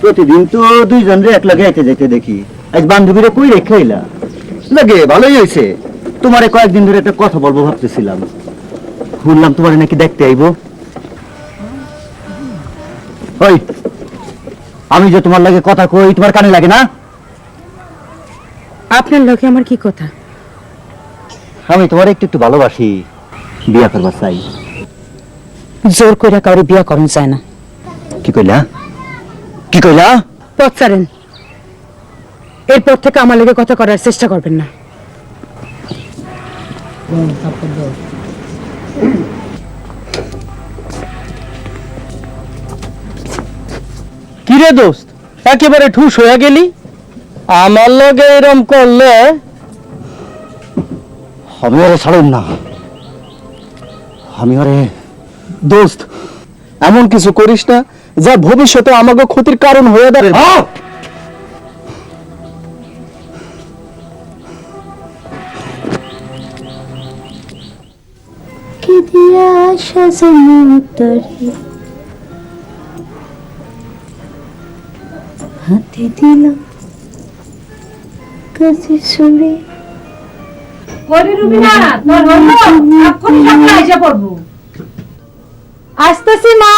প্রতিদিন তো দুইজন রে এক লাগে আইতে যাইতে দেখি। আজ বান্ধবীরা কই রেখে এলা লাগে ভালোই হয়েছে তোমারে কয়েকদিন ধরে একটা কথা বলব ভাবতেছিলাম। শুনলাম তোমারে নাকি দেখতে আইবো। ওই আমি যে তোমার লাগে কথা কই তোমার কানে লাগে না? আপনার লোকে আমার কি কথা? আমি তোমার একটু একটু ভালোবাসি। বিয়া করবার চাই। জোর করে কাউরে বিয়া করুন চায় না। কি কইলা? কি কইলা? পথ ছাড়েন। এরপর থেকে আমার লোকে কথা করার চেষ্টা করবেন না। কি রে দোস্ত? একেবারে ঠুস হয়ে গেলি? আমার লগে এরম করলে? আমি ওরে ছাড়ুন না। আমি ওরে দোস্ত এমন কিছু করিস না যা ভবিষ্যতে আমাকে ক্ষতির কারণ হয়ে দাঁড়াবে। আহ! কি দিয়া সাজানো তরে? হাতে দিলাম কাছে সুরে। আসতেছি মা।